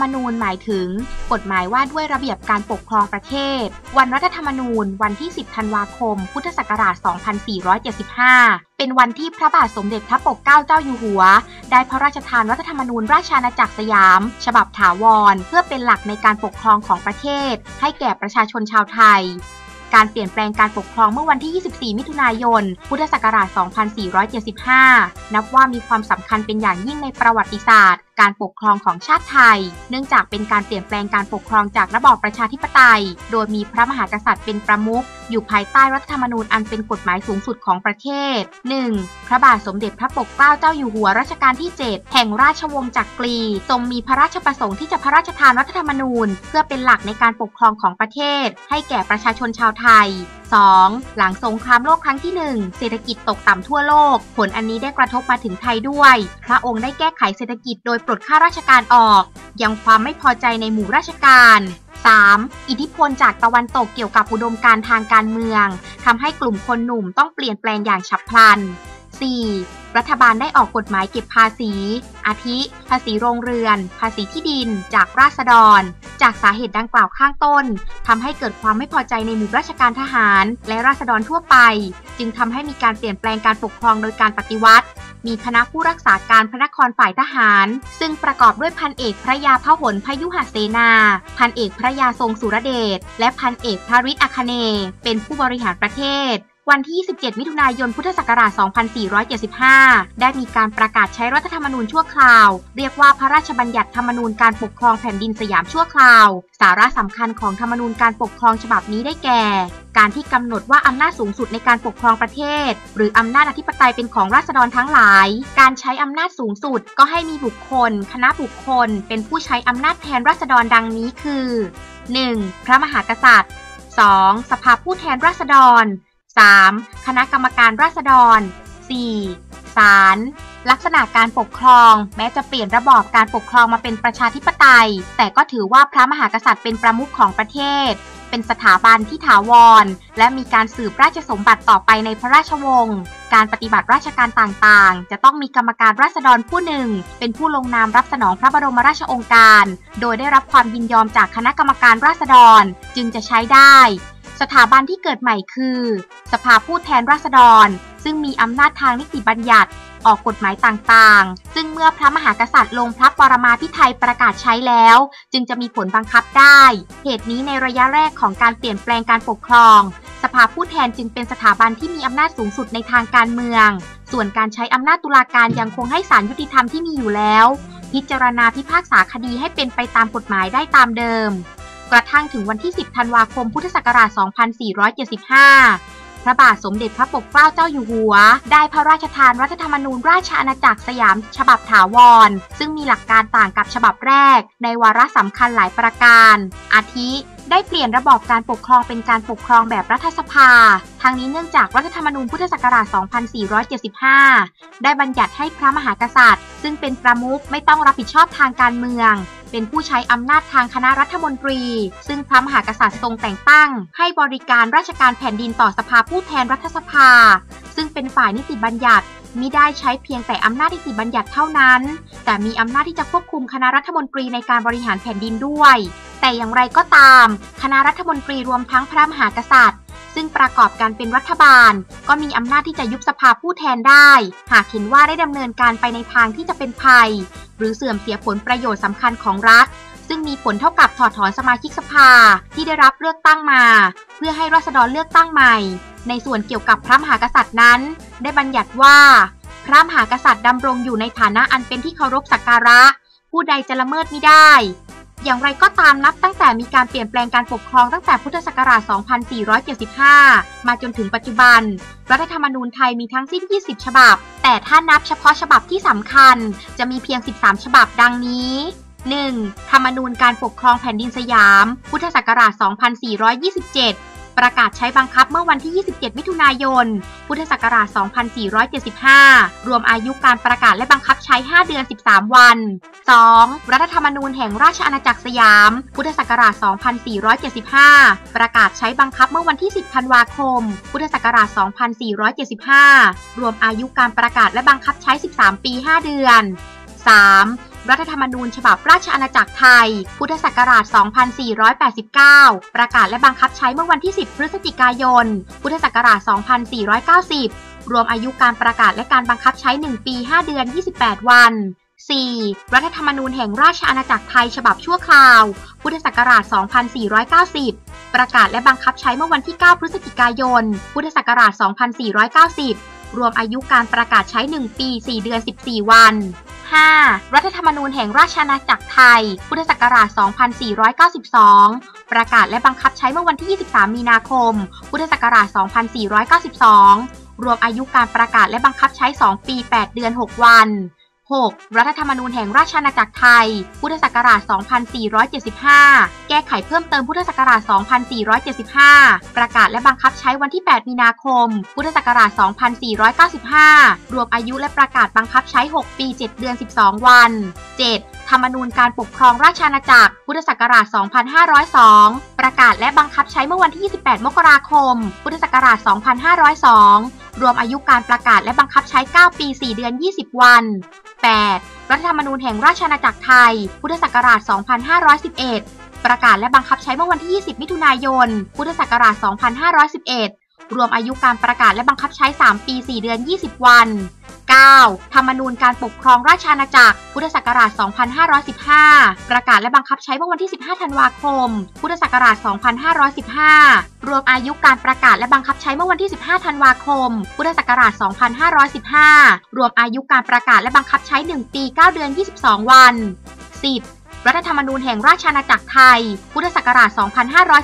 รมนูญหมายถึง กฎหมายว่าด้วยระเบียบการปกครองประเทศ วันรัฐธรรมนูญ วันที่ 10 ธันวาคม พุทธศักราช 2475 เป็นวันที่พระบาทสมเด็จพระปกเกล้าเจ้าอยู่หัว ได้พระราชทานรัฐธรรมนูญราชอาณาจักรสยาม ฉบับถาวร เพื่อเป็นหลักในการปกครองของประเทศ ให้แก่ประชาชนชาวไทยการเปลี่ยนแปลงการปกครองเมื่อวันที่ 24 มิถุนายน พุทธศักราช 2475 นับว่ามีความสำคัญเป็นอย่างยิ่งในประวัติศาสตร์การปกครองของชาติไทย เนื่องจากเป็นการเปลี่ยนแปลงการปกครองจากระบอบประชาธิปไตย โดยมีพระมหากษัตริย์เป็นประมุขอยู่ภายใต้รัฐธรรมนูญอันเป็นกฎหมายสูงสุดของประเทศ 1. พระบาทสมเด็จพระปกเกล้าเจ้าอยู่หัวรัชกาลที่ 7 แห่งราชวงศ์จักรี ทรงมีพระราชประสงค์ที่จะพระราชทานรัฐธรรมนูญ เพื่อเป็นหลักในการปกครองของประเทศ ให้แก่ประชาชนชาวไทย 2. หลังสงครามโลกครั้งที่ 1 เศรษฐกิจตกต่ำทั่วโลก ผลอันนี้ได้กระทบมาถึงไทยด้วย พระองค์ได้แก้ไขเศรษฐกิจโดยปลดข้าราชการออก ยังความไม่พอใจในหมู่ราชการ 3. อิทธิพลจากตะวันตกเกี่ยวกับอุดมการทางการเมืองทำให้กลุ่มคนหนุ่มต้องเปลี่ยนแปลงอย่างฉับพลัน 4. รัฐบาลได้ออกกฎหมายเก็บภาษี อาทิ ภาษีโรงเรือน ภาษีที่ดิน จากราษฎร จากสาเหตุดังกล่าวข้างต้นทำให้เกิดความไม่พอใจในหมู่ราชการทหาร และราษฎรทั่วไป จึงทำให้มีการเปลี่ยนแปลงการปกครองโดยการปฏิวัติ มีคณะผู้รักษาการพระนครฝ่ายทหาร ซึ่งประกอบด้วยพันเอกพระยาพหลพยุหเสนา พันเอกพระยาทรงสุรเดช และพันเอกพระฤทธิ์อัคเน เป็นผู้บริหารประเทศ วันที่ 27 มิถุนายน พุทธศักราช 2475 ได้มีการประกาศใช้รัฐธรรมนูญชั่วคราว เรียกว่าพระราชบัญญัติธรรมนูญการปกครองแผ่นดินสยามชั่วคราว สาระสำคัญของธรรมนูญการปกครองฉบับนี้ได้แก่ การที่กำหนดว่าอำนาจสูงสุดในการปกครองประเทศ หรืออำนาจอธิปไตยเป็นของราษฎรทั้งหลาย การใช้อำนาจสูงสุดก็ให้มีบุคคล คณะบุคคล เป็นผู้ใช้อำนาจแทนราษฎรดังนี้คือ 1. พระมหากษัตริย์ 2. สภาผู้แทนราษฎร 3. คณะกรรมการราษฎร 4. ศาลลักษณะการปกครอง แม้จะเปลี่ยนระบอบการปกครองมาเป็นประชาธิปไตย แต่ก็ถือว่าพระมหากษัตริย์เป็นประมุขของประเทศ เป็นสถาบันที่ถาวร และมีการสืบราชสมบัติต่อไปในพระราชวงศ์การปฏิบัติราชการต่างๆ จะต้องมีกรรมการราษฎรผู้หนึ่ง เป็นผู้ลงนามรับสนองพระบรมราชโองการ โดยได้รับความยินยอมจากคณะกรรมการราษฎรจึงจะใช้ได้ สถาบันที่เกิดใหม่คือ สภาผู้แทนราษฎร ซึ่งมีอำนาจทางนิติบัญญัติ ออกกฎหมายต่างๆ ซึ่งเมื่อพระมหากษัตริย์ลงพระปรมาภิไธยประกาศใช้แล้ว จึงจะมีผลบังคับได้ เหตุนี้ในระยะแรกของการเปลี่ยนแปลงการปกครอง สภาผู้แทนจึงเป็นสถาบันที่มีอำนาจสูงสุดในทางการเมือง ส่วนการใช้อำนาจตุลาการยังคงให้ศาลยุติธรรมที่มีอยู่แล้ว พิจารณาพิพากษาคดีให้เป็นไปตามกฎหมายได้ตามเดิม กระทั่งถึงวันที่ 10 ธันวาคม พุทธศักราช 2475 พระบาทสมเด็จพระปกเกล้าเจ้าอยู่หัว ได้พระราชทานรัฐธรรมนูญราชอาณาจักรสยามฉบับถาวร ซึ่งมีหลักการต่างกับฉบับแรก ในวาระสำคัญหลายประการ อาทิได้เปลี่ยนระบอบการปกครองเป็นการปกครองแบบรัฐสภา ทางนี้เนื่องจากรัฐธรรมนูญพุทธศักราช 2475 ได้บัญญัติให้พระมหากษัตริย์ ซึ่งเป็นประมุขไม่ต้องรับผิดชอบทางการเมือง เป็นผู้ใช้อำนาจทางคณะรัฐมนตรี ซึ่งพระมหากษัตริย์ทรงแต่งตั้ง ให้บริการราชการแผ่นดินต่อสภาผู้แทนรัฐสภา ซึ่งเป็นฝ่ายนิติบัญญัติมิได้ใช้เพียงแต่อำนาจนิติบัญญัติเท่านั้น แต่มีอำนาจที่จะควบคุมคณะรัฐมนตรีในการบริหารแผ่นดินด้วย แต่อย่างไรก็ตาม คณะรัฐมนตรีรวมทั้งพระมหากษัตริย์ ซึ่งประกอบการเป็นรัฐบาล ก็มีอำนาจที่จะยุบสภาผู้แทนได้ หากเห็นว่าได้ดำเนินการไปในทางที่จะเป็นภัย หรือเสื่อมเสียผลประโยชน์สำคัญของรัฐ ซึ่งมีผลเท่ากับถอดถอนสมาชิกสภาที่ได้รับเลือกตั้งมา เพื่อให้ราษฎรเลือกตั้งใหม่ ในส่วนเกี่ยวกับพระมหากษัตริย์นั้น ได้บัญญัติว่า พระมหากษัตริย์ดำรงอยู่ในฐานะอันเป็นที่เคารพสักการะ ผู้ใดจะละเมิดไม่ได้ อย่างไรก็ตามนับตั้งแต่มีการเปลี่ยนแปลงการปกครองตั้งแต่พุทธศักราช 2475 มาจนถึงปัจจุบัน รัฐธรรมนูญไทยมีทั้งสิ้น 20 ฉบับ แต่ถ้านับเฉพาะฉบับที่สำคัญ จะมีเพียง 13 ฉบับดังนี้ 1. ธรรมนูญการปกครองแผ่นดินสยาม พุทธศักราช 2427 ประกาศใช้บังคับเมื่อวันที่ 27 มิถุนายน พุทธศักราช 2475 รวมอายุการประกาศและบังคับใช้ 5 เดือน 13 วัน 2. รัฐธรรมนูญแห่งราชอาณาจักรสยาม พุทธศักราช 2475 ประกาศใช้บังคับเมื่อวันที่ 10 ธันวาคม พุทธศักราช 2475 รวมอายุการประกาศและบังคับใช้ 13 ปี 5 เดือน 3. รัฐธรรมนูญฉบับราชอาณาจักรไทย พุทธศักราช 2489 ประกาศและบังคับใช้เมื่อวันที่ 10 พฤศจิกายน พุทธศักราช 2490 รวมอายุการประกาศและการบังคับใช้ 1 ปี 5 เดือน 28 วัน 4. รัฐธรรมนูญแห่งราชอาณาจักรไทยฉบับชั่วคราว พุทธศักราช 2490 ประกาศและบังคับใช้เมื่อวันที่ 9 พฤศจิกายน พุทธศักราช 2490 รวมอายุการประกาศใช้ 1 ปี 4 เดือน 14 วัน 5. รัฐธรรมนูญแห่งราชอาณาจักรไทย พุทธศักราช 2492 ประกาศและบังคับใช้เมื่อวันที่ 23 มีนาคม พุทธศักราช 2492 รวมอายุการประกาศและบังคับใช้ 2 ปี 8 เดือน 6 วัน 6. รัฐธรรมนูญแห่งราชอาณาจักรไทย พุทธศักราช 2475 แก้ไขเพิ่มเติมพุทธศักราช 2475 ประกาศและบังคับใช้วันที่ 8 มีนาคม พุทธศักราช 2495 รวมอายุและประกาศบังคับใช้ 6 ปี 7 เดือน 12 วัน 7. ธรรมนูญการปกครองราชอาณาจักร พุทธศักราช 2502 ประกาศและบังคับใช้เมื่อวันที่ 28 มกราคม พุทธศักราช 2502รวมอายุการประกาศและบังคับใช้ 9 ปี 4 เดือน 20 วัน 8. รัฐธรรมนูญแห่งราชอาณาจักรไทย พุทธศักราช 2511 ประกาศและบังคับใช้เมื่อวันที่ 20 มิถุนายน พุทธศักราช 2511 รวมอายุการประกาศและบังคับใช้ 3 ปี 4 เดือน 20 วัน 9. ธรรมนูญการปกครองราชอาณาจักร พุทธศักราช 2515 ประกาศและบังคับใช้เมื่อวันที่ 15 ธันวาคม พุทธศักราช 2515 รวมอายุการประกาศและบังคับใช้เมื่อวันที่ 15 ธันวาคม พุทธศักราช 2515 รวมอายุการประกาศและบังคับใช้ 1 ปี 9 เดือน 22 วัน 10. รัฐธรรมนูญแห่งราชอาณาจักรไทย พุทธศักราช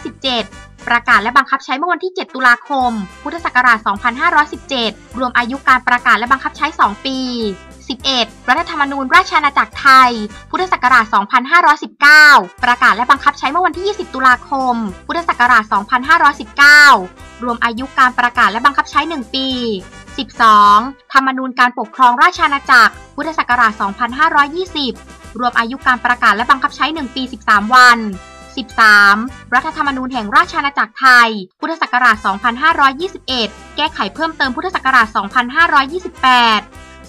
2517 ประกาศและบังคับใช้เมื่อวันที่ 7 ตุลาคม พุทธศักราช 2517 รวมอายุการประกาศและบังคับใช้ 2 ปี 11. รัฐธรรมนูญราชอาณาจักรไทย พุทธศักราช 2519 ประกาศและบังคับใช้เมื่อวันที่ 20 ตุลาคม พุทธศักราช 2519 รวมอายุการประกาศและบังคับใช้ 1 ปี 12. ธรรมนูญการปกครองราชอาณาจักร พุทธศักราช 2520 รวมอายุการประกาศและบังคับใช้ 1 ปี 13 วัน 13. รัฐธรรมนูญแห่งราชอาณาจักรไทย พุทธศักราช 2521 แก้ไขเพิ่มเติมพุทธศักราช 2528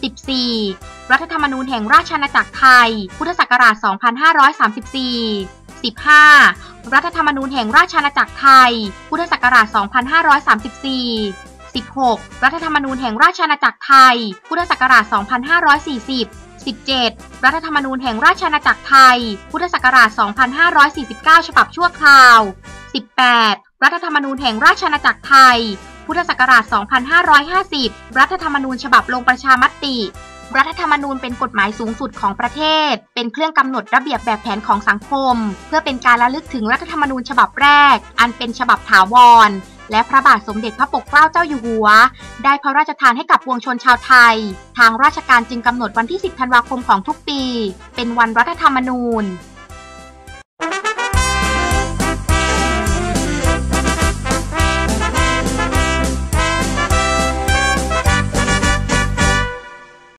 14. รัฐธรรมนูญแห่งราชอาณาจักรไทย พุทธศักราช 2534 15. รัฐธรรมนูญแห่งราชอาณาจักรไทย พุทธศักราช 2534 16. รัฐธรรมนูญแห่งราชอาณาจักรไทย พุทธศักราช 2540 17. รัฐธรรมนูญแห่งราชอาณาจักรไทย พุทธศักราช 2549 ฉบับชั่วคราว 18. รัฐธรรมนูญแห่งราชอาณาจักรไทย พุทธศักราช 2550 รัฐธรรมนูญฉบับลงประชามติ รัฐธรรมนูญเป็นกฎหมายสูงสุดของประเทศ เป็นเครื่องกำหนดระเบียบแบบแผนของสังคม เพื่อเป็นการระลึกถึงรัฐธรรมนูญฉบับแรก อันเป็นฉบับถาวร และพระบาทสมเด็จพระปกเกล้าเจ้าอยู่หัว ได้พระราชทานให้กับปวงชนชาวไทย ทางราชการจึงกำหนดวันที่ 10 ธันวาคมของทุกปี เป็นวันรัฐธรรมนูญ